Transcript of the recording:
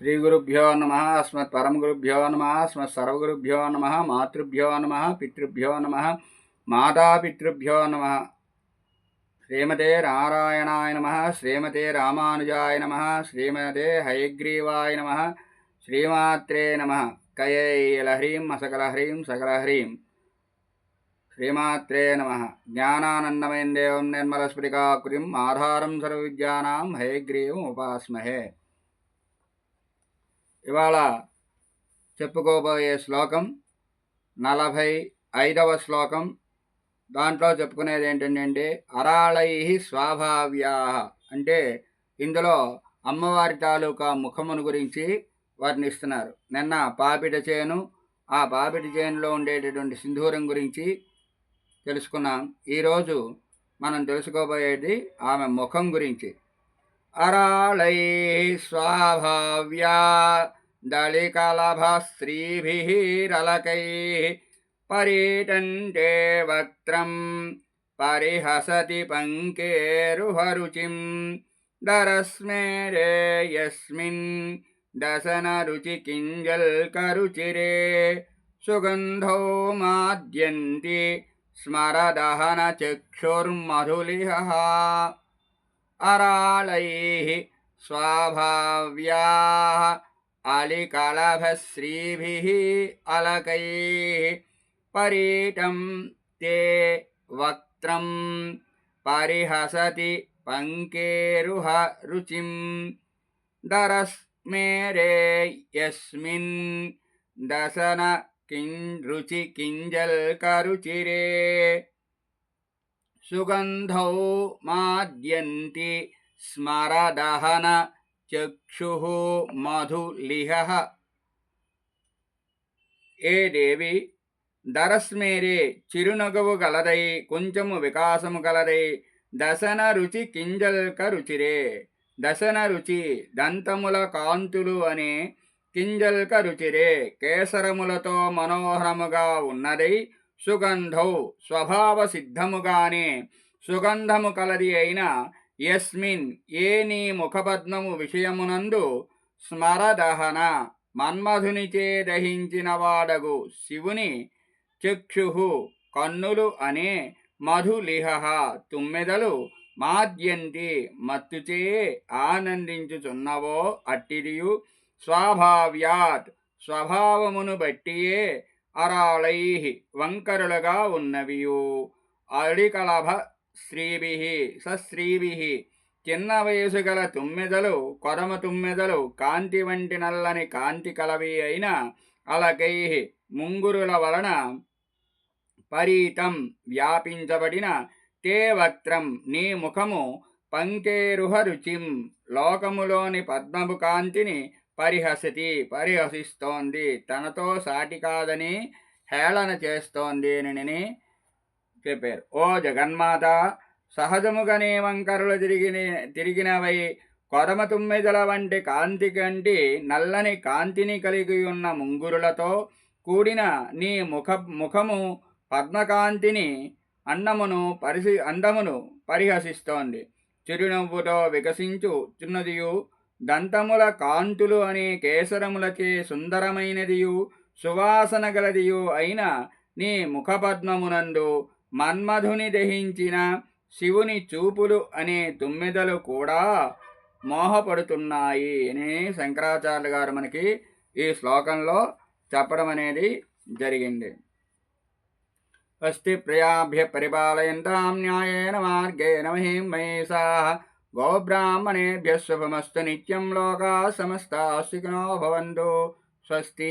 శ్రీ గురుభ్యో నమ అస్మత్ పరమ గురుభ్యో నమ అస్మత్ సర్వగురుభ్యో నమ మాతృభ్యో నమ పితృభ్యో నమ మాతాపితృభ్యో నమ శ్రీమతే నారాయణాయ నమ శ్రీమతే రామానుజాయ నమ శ్రీమతే హయగ్రీవాయ నమ శ్రీమాత్రే నమ కయైలహ్రీం అసకలహ్రీం సకలహ్రీం శ్రీమాత్రే నమ జ్ఞానానందమయం దేవం నిర్మలస్ఫటికాకృతిం ఆధారం సర్వవిద్యానాం హయగ్రీవం ఉపాస్మహే ఇవాళ చెప్పుకోబోయే శ్లోకం నలభై ఐదవ శ్లోకం. దాంట్లో చెప్పుకునేది ఏంటంటే అరాళై స్వాభావ్యా అంటే ఇందులో అమ్మవారి తాలూకా ముఖమును గురించి వర్ణిస్తున్నారు. నిన్న పాపిట చేను ఆ పాపిట చేనులో ఉండేటటువంటి సింధూరం గురించి తెలుసుకున్నాం. ఈరోజు మనం తెలుసుకోబోయేది ఆమె ముఖం గురించి. अरालैः स्वाभाव्या दलिकलभश्रीभिरलकैः परीटन्ते वक्त्रम् परिहसति पङ्केरुहरुचिं। दरस्मेरे यस्मिन् दशनरुचिकिञ्जल्करुचिरे सुगन्धौ माद्यन्ति स्मरदहनचक्षुर्मधुलिहः। అరాళైः स्वाभाव्याः अलिकलभश्रीभिः अलकैः परीटं ते वक्त्रं परिहसति पङ्केरुह रुचिं दरस्मेरे यस्मिन् दशन किं रुचि किञ्जल्करुचिरे సుగంధౌ మాద్యంతి స్మరదహన చక్షు మధులిహ. ఏ దేవి దరస్మేరే చిరునగవు గలదై కొంచెము వికాసము గలదై దశన రుచి కింజల్క రుచిరే. దశన రుచి దంతముల కాంతులు అనే కింజల్క రుచిరే. కేసరములతో మనోహరముగా ఉన్నదై సుగంధౌ స్వభావ సిద్ధముగానే సుగంధము కలది అయిన యస్మిన్ ఏ నీ ముఖపద్మము విషయమునందు స్మరదహన మన్మధునిచే దహించిన వాడగు శివుని చక్షు కన్నులు అనే మధులిహ తుమ్మెదలు మాద్యంతి మత్తుచే ఆనందించుచున్నవో అట్టిదియు స్వాభావ్యాత్ స్వభావమును బట్టియే అరాళై వంకరులుగా ఉన్నవియు. అడికలభ స్త్రీభి సస్త్రీభి చిన్న వయసు గల తుమ్మెదలు కొరమ తుమ్మెదలు కాంతి వంటి నల్లని కాంతి కలవి అయిన అలకై ముంగురుల వలన పరీతం వ్యాపించబడిన తే వక్త్రం నీ ముఖము పంకేరుహ రుచిం. లోకములోని పద్మము కాంతిని పరిహసతి పరిహసిస్తోంది. తనతో సాటి కాదని హేళన చేస్తోంది అని చెప్పారు. ఓ జగన్మాత సహజముగానే వంకరలు తిరిగిన తిరిగినవై కొరమ తుమ్మెదల వంటి కాంతి కంటి నల్లని కాంతిని కలిగి ఉన్న ముంగురులతో కూడిన నీ ముఖ ముఖము పద్మకాంతిని అన్నమును పరిసి అందమును పరిహసిస్తోంది. చిరునవ్వుతో వికసించు చిన్నదియు దంతముల కాంతులు అనే కేసరములచే సుందరమైనదియు సువాసన గలదియు అయిన నీ ముఖపద్మమునందు మన్మధుని దహించిన శివుని చూపులు అనే తుమ్మెదలు కూడా మోహపడుతున్నాయి అని శంకరాచార్య గారు మనకి ఈ శ్లోకంలో చెప్పడం అనేది జరిగింది. అస్తి ప్రియాభ్య పరిపాలయంతాం న్యాయేన మార్గేణ మహిం మహేషా గోబ్రాహ్మణేభ్య శుభమస్తు నిత్యం లోకా సమస్తా సుఖినో భవంతు స్వస్తి